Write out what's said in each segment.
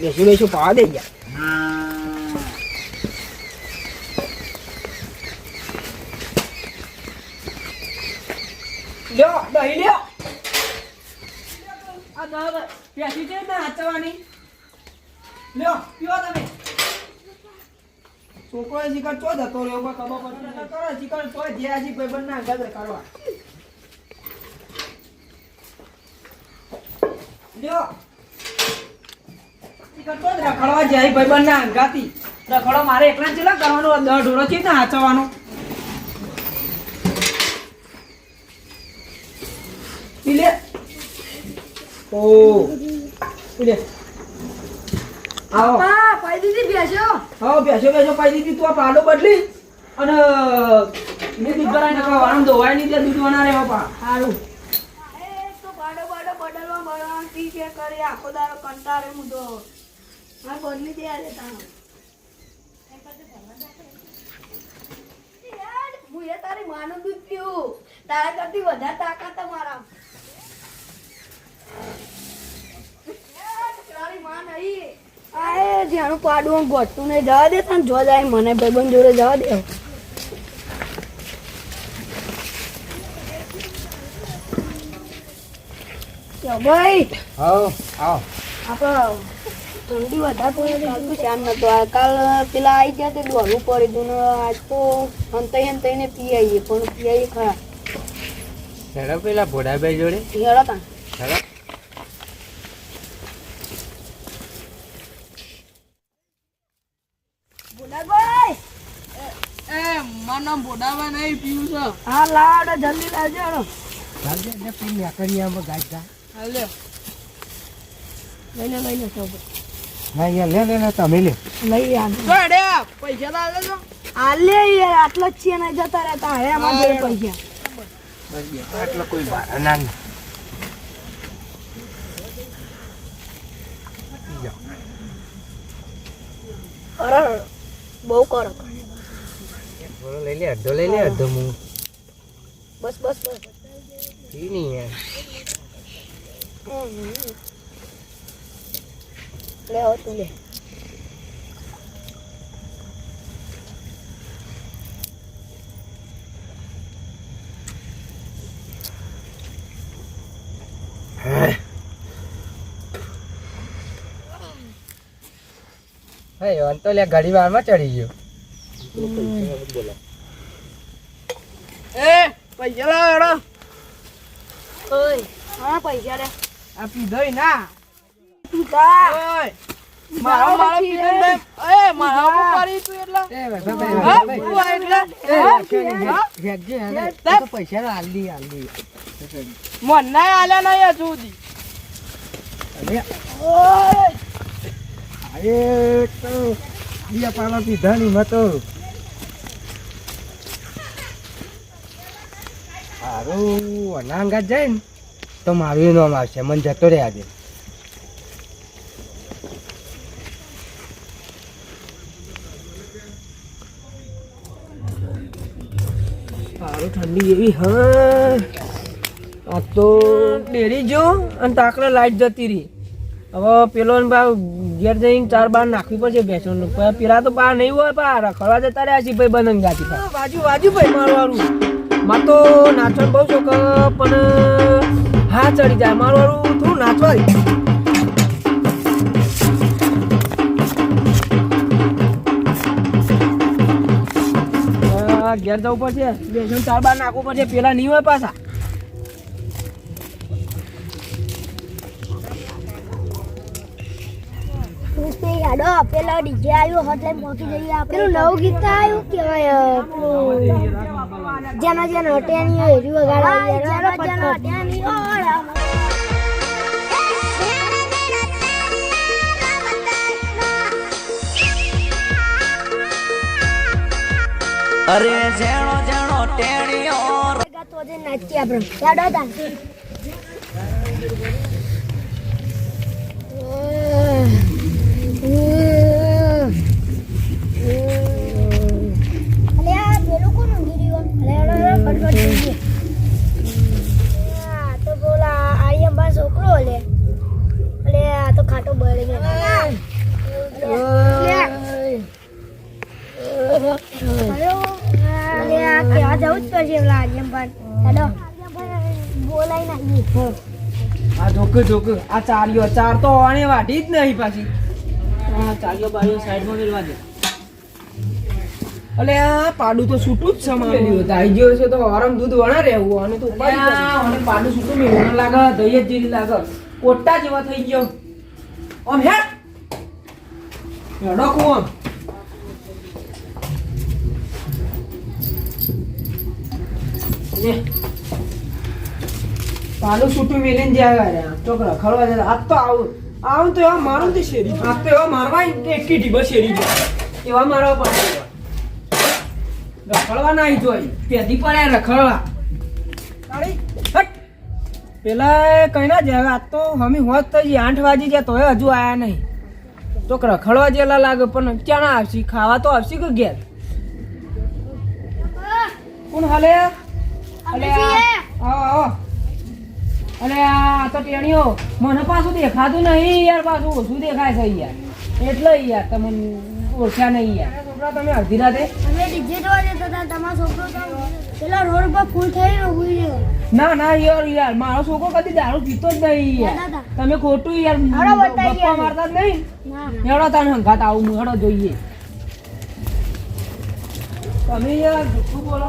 બેસું બેસું પાવા દે ગયા લ્યો દહીં લ્યો. આ દહીં પેસી છે ને હાચવાની લ્યો પીવો તમે. છોકરો શીખર ચો જતો રહ્યો? કોઈ ખબર પડતી કરો શીખર ચો જ્યાં હજી ભાઈ બંને ગદર કરવા લ્યો. ચો જ રખડવા જાય ભાઈ બંને અંગાતી રખડો મારે એકલા ચેલા કરવાનો દહ ઢોરો છે ને હાચવાનો. પી ઓ. પી આવો. પાઈ દીધી ભેંસો? હા બેસો બેસો પાઈ દીધી. તું આ પાડો બદલી. અને મેં દૂધ ભરાય નાખવા વાળું ધોવાય નહીં ત્યાં દૂધ વના રહેવા પા. સારું એ તો બાડો બાડો બદલવા ટી કે કરી આખો દારો કંટાળે હું તો આજે તાણો. યાર, હું એ તારી માનું દૂધ પીવું તારા કરતી વધારે તાકાત મારા. તારી માં નહીં. આ એ પાડું ગોઠતું નહીં. જવા દે તને જો જાય મને ભાઈબંધ જોડે જવા દે. તો ભાઈ. આવો આપણે ઠંડી વધારે પડે નતો આ કાલ પેલા આવી ગયા તે દોડવું પડી દઉં આજ તો હંતાઈ હંતાઈને પી આવીએ પણ પી આવીએ ખરા. હેડો પેલા ભોડાભાઈ જોડે. હેડો તા હેડો. એ મારું ભોડાભાઈ નહીં પીવું છે. હા લાડ જલ્દી લાવજો હેડો. ચાલજે ને પી નેકરિયામાં ગાજ જા હાલે. લઈ લે લઈ લે સૌ ના યાર લે લે લે તમે લે. લઈ આવ તો હેડે પૈસા તો આલે છો. આલે યાર આટલા જ છે ને જતા રહેતા હવે અમારા જોડે પૈસા. આટલો કોઈ બારા ના. અરે બહુ કરો. લઈ લે અડધો લઈ લે અડધો હું બસ બસ બસ. પી નહીં યાર. હમ. લે તું લે અન તો લે ઘડી વારમાં ચડી ગયો. એ પૈસા લાવ એડો ઓય હા પૈસા રે. આ પીધોય ના. મારો મારો પીધો એ તું પૈસા આલી આલી મન ના આલ્યા નહીં હજુ સુધી અરે ઓય અરે તો મારું નામ આવશે મને જતો રહ્યા આજે ઠંડી એવી હા આ તો ડેરી જો અને તાકડે લાઈટ જતી રહી. હવે પેલો ભાવ ઘેર જઈને ચાર બાર નાખવી પડશે બેસવાનું પેલા તો બહાર નહીં હોય પા રખડવા જતા રહ્યા છે ભાઈ બંધંગાથી બાજુ બાજુ ભાઈ મારવાનું વાળું તો નાચવાનું બહુ શોખ પણ હા ચડી જાય. મારવાનું થોડું નાચવા દે. ઘેર જવું પડશે. ભેંસો ચાર બાર નાખવું પડશે. પેલા નહીં હોય પાછા. યાડો પેલા ડીજે આવ્યો એટલે પહોંચી જઈએ આપણે પેલું નવું ગીત આવ્યું કેવાય જેના જેના નહીં હોય એરી વગાડાવી જેના હોય. અરે જેણો જેણો ટેણીઓ ગાતો દે નાચી આપણે. યાદ હતા બોલા આર્યમ બા છોકરો લે. અલે આ તો ખાટો બળી ગયો કરશે પેલા આર્યનભાઈ હેલો બોલાય નાખી આ જોક જોક આ ચાર્યો ચાર તો આને વાઢી જ નહીં પાછી. આ ચાલ્યો બાળ્યો સાઈડમાં મેળવા દે. અલે આ પાડું તો છૂટું જ સમાવેલું હતું આઈ ગયો છે તો આરામ દૂધ વણા રહેવું અને તો ઉપાડી અને પાડું. છૂટું મેળવું લાગે દહીં જ જેવી લાગે. કોટા જેવા થઈ ગયો. આમ હેડ. હેડો કું આમ પાલું છૂટું મેલીને જ્યાં ગયા છોકરા ખરવા આવું તો મારું તે તો એવા મારવા એકથી ઢીબા શેરી જોઈ પડ્યા રખડવા પેલા કઈ ના જાય આજ તો હમી હોત તો આઠ વાગી ગયા, તોય હજુ આયા નહીં. તો રખડવા જેલા લાગે, પણ ક્યાં આવશે? ખાવા તો આવશે કે ઘેર? કોણ હાલે? અલે આ- અલે આ તો ટેણીઓ મને પાછું દેખાતું નહીં યાર પાછું ઓછું દેખાય છે યાર. એટલે યાર તમને ઓળખ્યા નહીં યાર. છોકરા તમે અડધી રાતે? અમે ડીજે જોવા જતા હતા તમારો છોકરો પેલા રોડ પર ફૂલ થઈને ઊભી રહ્યો. ના ના યાર યાર મારો છોકરો કદી દારૂ પીતો જ નહીં યાર. તમે ખોટું યાર ગપ્પા મારતા જ નહીં? ના હેડો તને હંગાત આવું હેડો જોઈએ. તમે યાર જુઠ્ઠું બોલો.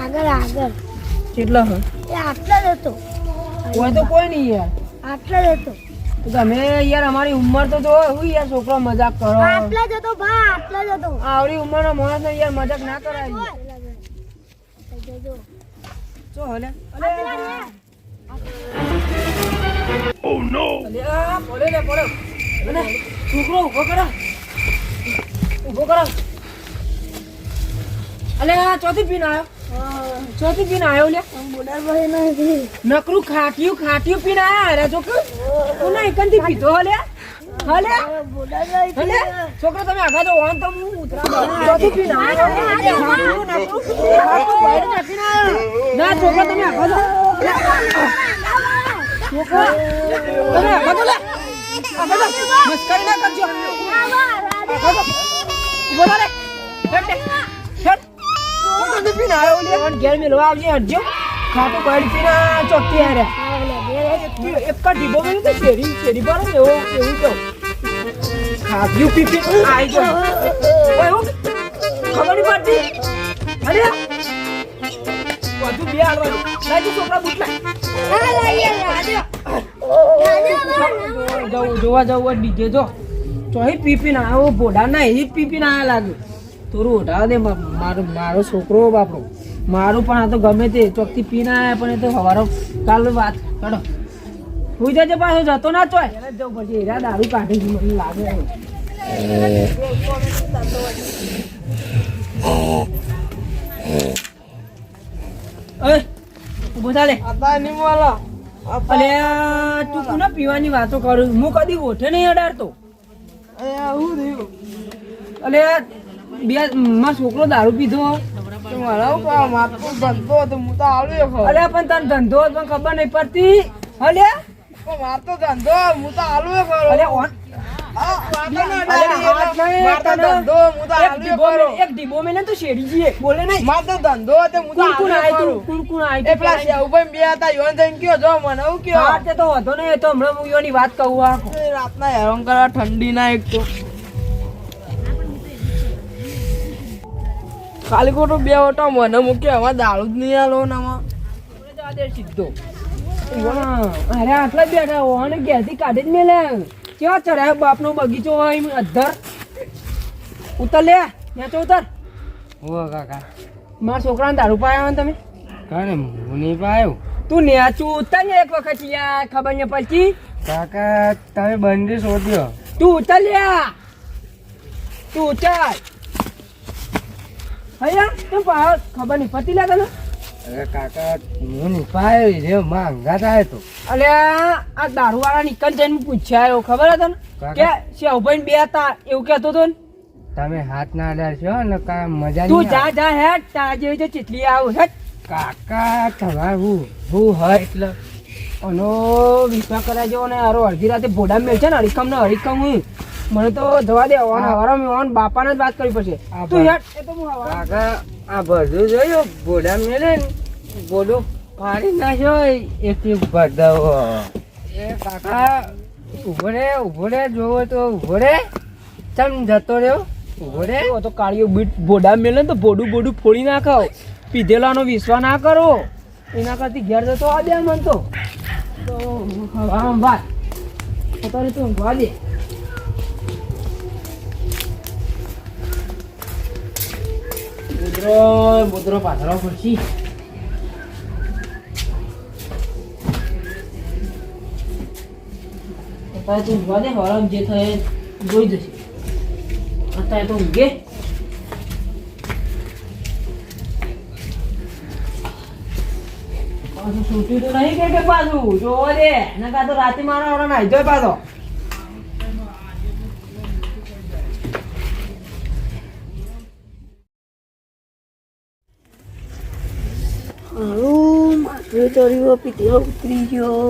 આગળ આગળ. કેટલો એ આટલા જ હતો. કોઈ તો કોઈ નહીં યાર. આટલો જ હતો. તમે યાર અમારી ઉંમર તો જો હું યાર છોકરો મજાક કરો. આટલો જ હતો ભા આટલો જ હતો. આવડી ઉંમરના માણસને યાર મજાક ના કરાય. ચો હલે. અલે. અલે આ પડે લે પડે. મને છોકરો ઊભો કરો. ઊભો કરો. અલે ચોથી પીન આવ્યો ચોથી પીન આવ્યો લે નકરું ખાટિયું ખાટિયું પીન આયા અરે છોકરો તું ના એકંથી પીધો હલે હલે હલે છોકરો તમે આગા જો ઓન તો હું ઉતરા ચોથી પીન આવ્યો ના છોકરો તમે આગા છોકરો તમે આગા લે મસ્કરી ના કરજો. આગા જો ઊભો થા લે હેટ લે હેટ ચોથી પીન આવ્યો લે. પણ ઘેર મેલવા આવજે હટજો. ખાટું બહાર પીને ચોકતી હારે. એક કા ડીબો મેં તો શેરી શેરી પર એવો એવું તો ખાધ્યું પી પી આઈ ગયો. ઓય ખબર નહીં પડતી. અરે. બધું બે હાલવાનું. લાગી છોકરા જવું જોવા જવું બીજે જો. ચોહી પીપી ના આવો ભોડા ના એ પીપી ના લાગે. થોડું ઓઢાવ દે મારો મારો છોકરો બાપરો મારું પણ આ તો ગમે તે ચોકથી પી આવ્યા પણ એ તો સવારો કાલ વાત. કાઢો હુઈ જજે પાછો જતો ના ચોય જવું પડશે એરા દારૂ કાઢી છે મને લાગે એ બોધા લે. આતા નહીં બોલો અલે તું કોને પીવાની વાતો કરું હું કદી ઓઠે નહીં અડાડતો. અલે બે માં છોકરો દારૂ પીધો. ધંધો હતો હું તો આવ્યો અલે પણ તને ધંધો હતો ખબર નહીં પડતી. અલે. મારતો ધંધો હું તો આવ્યો અલે ઓન એક ડીબો ખરો એક તો શેરી જઈએ બોલે નહીં. મારો તો ધંધો હતો હું તો કુણ કુણ આય તું કુણ કુણ આય એ પેલા શેવભાઈ બે હતા યોન થઈને કયો જો મને હું કયો. હા તે તો હતો નહીં તો હમણાં હું યોની વાત કહું આ. રાતના હેરાન કરવા ઠંડી ના એક તો. ખાલી ખોટું બે ઓટો મને મૂક્યો હવે દાળું જ નહીં આલો ને આમાં. જવા દે સીધો અરે આટલા બેઠા હો અને ઘેરથી કાઢી જ મેલે. કેવા ચડ્યા બાપનો બગીચો હોય અધર ઉતર લે નેચો ઉતર. ઓ કાકા. મારા છોકરાને દારૂ પાયા તમે? કાને હું નહીં પાયો. તું નેચું ઉતર ને એક વખત યાર ખબર ને પછી કાકા તમે બંડી શોધ્યો. તું ઉતર લ્યા. તું ઉતર. હૈયા તું ખબર નહીં પતી લે તને? અરે કાકા હું નહીં રે માંગા થાય તો. અલે આ દારૂ વાળા જઈને પૂછ્યા ખબર હતા ને કે શેવભાઈ બે હતા એવું કહેતો હતો ને? તમે હાથ ના અડાડ છો ને કા મજા તું જા હેડ તારા જેવી જે ચીટલી આવું હેડ. કાકા તમારે હું હું હોય એટલે અનો જેવો ને હારો અડધી રાતે ભોડા મેળ છે ને હરિકમ ને હરિકમ હું. મને તો જવા દે ઓન. હવારો મેં ઓન બાપાને જ વાત કરવી પડશે. તું યાર એ તો હું હવારો કાકા આ બધું જોયો બોડા મેલે ને બોડો ફાડી નાખ્યો એક એક ભરદાવો એ કાકા ઊભો રે ઊભો રે જોવો તો ઊભો રે. ચમ જતો રહ્યો. ઊભો રે. તો તો કાળીઓ બીટ ભોડા મેલે તો બોડું બોડું ફોડી નાખાવ પીધેલાનો વિશ્વાસ ના કરો. એના કરતી ઘેર જતો આ દે મન તો. તો વાત અત્યારે તું ઊંઘવા દે. મુદ્રો મુદ્રો પાથરો પડશી. અત્યારે તો ઊંઘવા દે હરમ જે થાય જોઈ જશે. અત્યારે તો ઊંઘે. પાછું છૂટ્યું તો નહીં કે પાછું? જોવો દે નકા તો રાતે મારા ઓરા નાઈ જોય પાછો હારું ચડ્યું પીધેલો ઉતરી ગયો.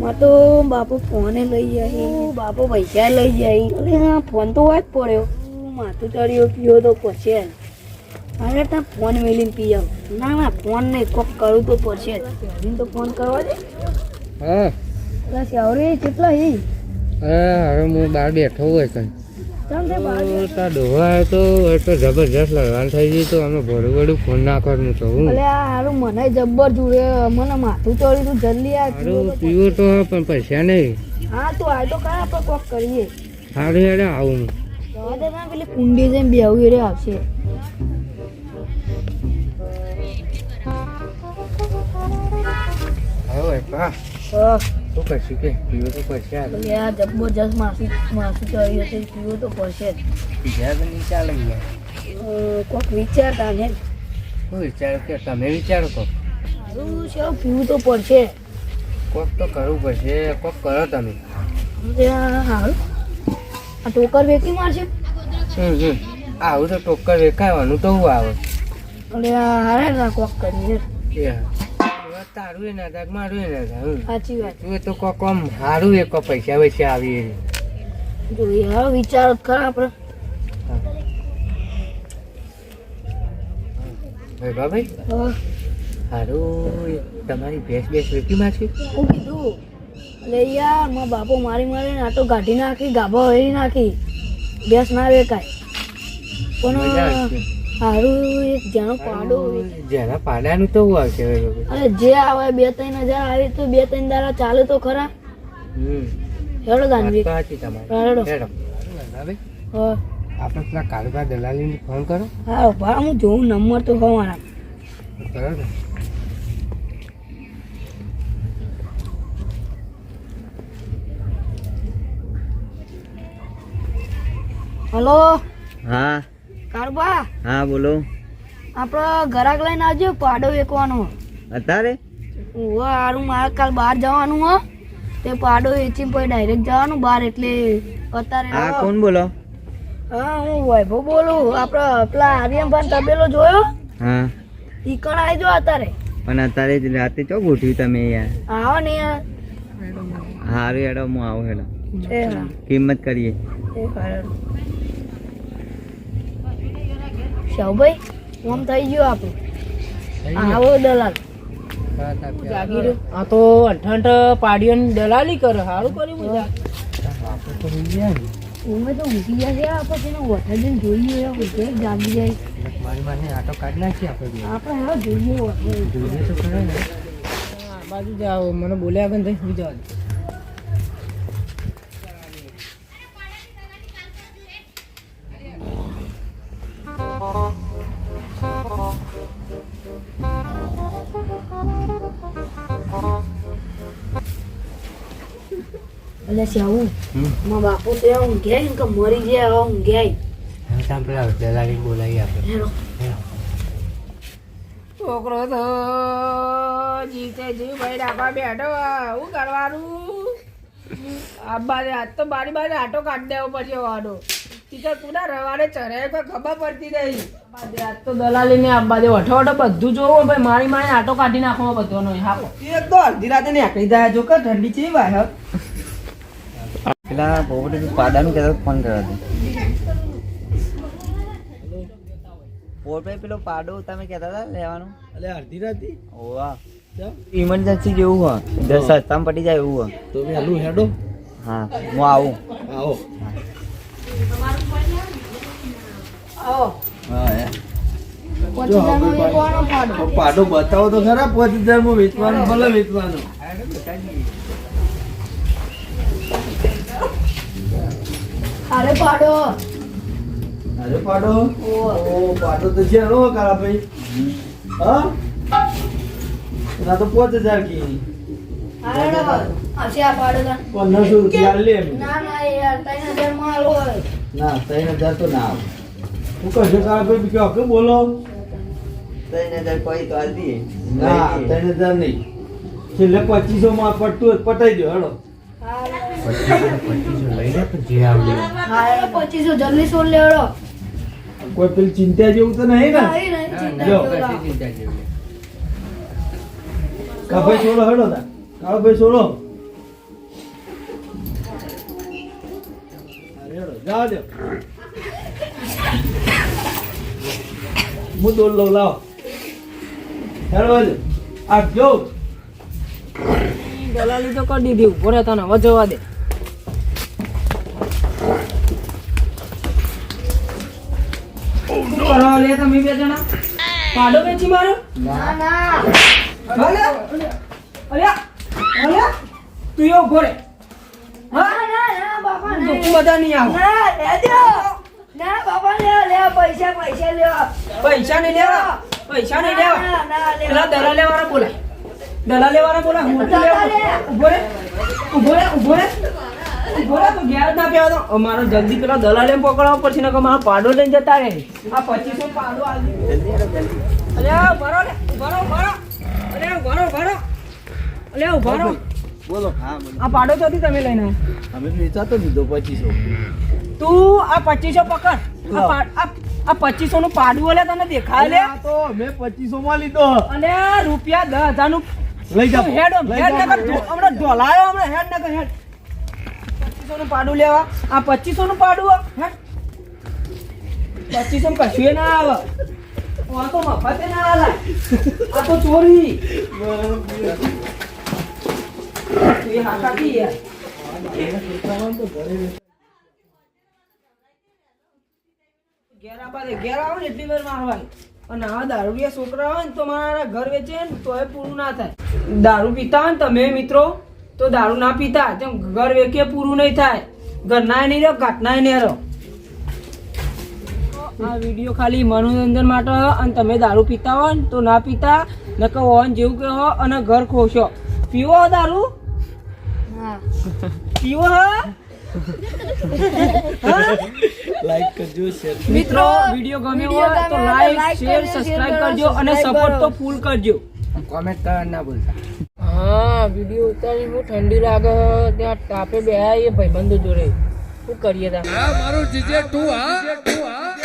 માં તો બાપો ફોને લઈ જાય બાપો પૈસા લઈ જાય અરે હા ફોન તો વાત પડ્યો. માથું ચડ્યો પીયો તો જ. અરે ત્યાં ફોન મેલીને પી આવ ના ના ફોન નહીં કોક કરવું તો પડશે. જ તો ફોન કરવા દે. હા. બસ આવરે કેટલા હે? હા હવે હું બહાર બેઠો હોય કઈ. તમ તે બહાર તો એ જબરજસ્ત લડવાનું થઈ ગયું તો અમે ભરું ભરું ફોન ના કરવું તો હું. હારું મને જબ્બર જુએ મને માથું ચડ્યું તું જલ્દી આ પીવો તો પણ પૈસા નહીં. હા તો આ તો કરા આપણે કોક કરીએ? સારું હેડે આવું હું. પેલી કુંડી જેમ બેહું રે આવશે. હવે હા. તો કશું કે પીવો તો પડશે આ જબરજસ્ત માસી માસી ચડ્યું હતી પીવું તો પડશે. બીજા તો નહીં ચાલે કોક વિચારતા ને. વિચારો કે તમે વિચારો તો સારું છે પીવું તો પડશે. કોક તો કરવું પડશે કોક કરો તમે. એટલે આ ટોકર વેચી મારશે? હમ હમ. આવું તો ટોક્કર વેકાવાનું તો હું આવે. અરે હારે ના કોક કરીએ. એ તારું ના થાય મારું ના થાય સાચી વાત. તું તો કોક આમ સારું એક પૈસા વૈસા આવી જોઈએ વિચારો ખરા આપણે. ભાઈ ભાઈ સારું તમારી ભેંસ ભેંસ વેચીમાં છે? હું કીધું એટલે યાર મારા બાપો મારી મારીને આટો કાઢી નાખી ગાભા વેરી નાખી. બેસ ના વેકાય પણ આવશે. સારું એક જાણો પાડો જેના પાડાનું તો હું આવશે અરે જે આવે બે ત્રણ હજાર આવે તો બે ત્રણ દાડા ચાલે તો ખરા. હેડો દાનવી તો સાચી તમારી. હેડો. હેડો. હવે હા. આપણે પેલા કાળુભા દલાલીને ફોન કરો. હા ભા હું જોઉં નંબર તો કરો ને હલો. હા. કારબા હા બોલો. આપણો ઘરાક લઈને આવજો પાડો વેચવાનો. અત્યારે? હારું મારે કાલ બહાર જવાનું હો. તે પાડો વેચી પછી ડાયરેક્ટ જવાનું બહાર એટલે અત્યારે હા કોણ બોલો? હા હું વૈભવ બોલું. આપણે પેલા આર્યનભાઈ તબેલો જોયો? હા. ઈ કણ આવી જો અત્યારે? પણ અત્યારે જ રાતે ચો ગોઠવ્યું તમે યાર? આવો ને યાર. હારું હેડો હું આવું હેડો. કિંમત કરીએ. શાહુભાઈ આમ થઈ ગયો આપણું. આવો દલાલ. જાગીર આ તો અઠંઠ પાડીઓની દલાલી કરે સારું કર્યું મજા આપણે તો હોઈ ગયા ને? ઉમે તો ઊંઘી ગયા છે આ પછી એનો વઠા જઈને જોઈએ ઊંઘે જાગી જાય. મારી માને આટો કાઢી નાખી આપણે આપણે હા જોઈએ જોઈએ તો ખરે ને. આ બાજુ જાઓ મને બોલ્યા વગર નહીં જવા દે એટલે શ્યાવું. મારા બાપુ તો ઊંઘે ને કે મરી ગયા હવે ઊંઘ્યા સાંભળે દલાલી બોલાવી આપણે. છોકરો તો જીતે જીવ ભાઈ ડાબા બેઠો હું શું કરવાનું? આબા રે આજ તો બારી બારી આટો કાઢી દેવો પડશે વાડો ટીચર પૂરા રવાડે ચરે કોઈ ખબર પડતી નહીં. આજ તો દલાલી ને આબા દે વઠો વઠો બધું જોવો ભાઈ મારી મારી આટો કાઢી નાખવો બધો હાકો એક તો અડધી રાતે નીકળી જાય જો કે ઠંડી છે ભાઈ પેલા પોપટે પાડાનું કહેતા ફોન કર્યો હતો પોપટે પેલો પાડો તમે કહેતા હતા લેવાનું? એટલે અડધી રાતી? ઓવા ઇમરજન્સી જેવું હોય? દસ સસ્તામાં પટી જાય એવું હોય? તો વહેલું હેડો. હા હું આવું. આવો. આવો. હા પાડો. બતાવો તો ખરા પછી હજારમાં વેચવાનું ભલે વેચવાનું. અરે પાડો. અરે પાડો. ઓ. પાડો તો છે રો કાળા ભાઈ. હા? ના તો પાંચ હજાર કી. પંદરસો રૂપિયા લે ના ના યાર ત્રણ હજાર માલ ના ત્રણ હજાર તો ના આવે. હું કશું કાળા ભાઈ બીજો હકે બોલો. ત્રણ હજાર કોઈ તો હાલ દઈએ. ના ત્રણ હજાર નહીં. છેલ્લે પચીસો માં પટતું પટાઈ દો હેડો. હા પચીસો જલ્દી સોળ લેવડો. કોઈ પેલી ચિંતા જેવું તો નહીં ને? નહીં નહીં ચિંતા જો. જેવું ના. કા ભાઈ છોડો હેડો તા. કાળો ભાઈ છોડો જાઓ દો હું દોડ લઉં લાવો. હેડો હેડો. આ જો દલાલી તો કરી દીધી ઊભો રહે તને હવે જવા દે. લે તમે બે જણા. પાડો વેચી મારો. ના ના. ભલે. અલ્યા અલ્યા તું એવો ઊભો રહે. ના ના ના બાપા તું તું બધા નહીં આવ. ના લે ના બાપા લે લે પૈસા પૈસા પૈસા નહીં લેવા. પૈસા નહીં લેવા. પેલા દલાલે વાળા બોલાય. દલાલે લેવાના બોલા હું તો લેવા ઊભો રે ઊભો રે ઊભો રે ઊભો રે તો ઘેર ના પેવા દો અમારો જલ્દી પેલા દલાલે પકડવા પડશે ને કે મારો પાડો લઈને જતા રહે. આ પચીસો પાડો અરે ભરો લે ભરો ભરો અરે ભરો ભરો અરે ભરો બોલો હા બોલો. આ પાડો ચોથી તમે લઈને અમે વેચાતો દીધો પચીસો. તું આ પચીસો પકડ. આ આ- પચીસો નું પાડું ઓલે તને દેખાય લે. તો મેં પચીસો માં લીધો. અને રૂપિયા દસ હજારનું લઈ તું હેડ હેડ નગર હમણાં ઢોલાયો હમણાં હેડ નગર હેડ. પચીસો નું પાડું લેવા. આ પચીસો નું પાડું હેડ. માં કશું ના આવે. આ તો મફતે ના આવે. આ તો ચોરી. એ હાથા યાર. ઘેર આપા દે ઘેર આવો ને એટલી વાર મારવાની. અને આ દારૂડિયા છોકરા હોય ને તો મારા ઘર વેચે ને તો એ પૂરું ના થાય. દારૂ પીતા હોય ને તમે મિત્રો તો દારૂ ના પીતા. તેમ ઘર વેચીએ પૂરું નહીં થાય. ઘરનાય નહીં રહો ઘાટનાય નહીં રહો આ વીડિયો ખાલી મનોરંજન માટે અને તમે દારૂ પીતા હોય ને તો ના પીતા. નકર ઓન જેવું કે હો અને ઘર ખોશો. પીવો હો દારૂ? હા. પીવો હા હા? લાઈક કરજો શેર મિત્રો વિડિયો ગમે હોય તો લાઈક શેર સબસ્ક્રાઇબ કરજો અને સપોર્ટ તો ફૂલ કરજો. કોમેન્ટ કરવા ના ભૂલતા હા વીડિયો ઉતારી હું ઠંડી લાગે ત્યાં તાપે બે એ ભાઈબંધો જોડે. શું કરીએ તા? મારું જીજે તું હા. તું હા.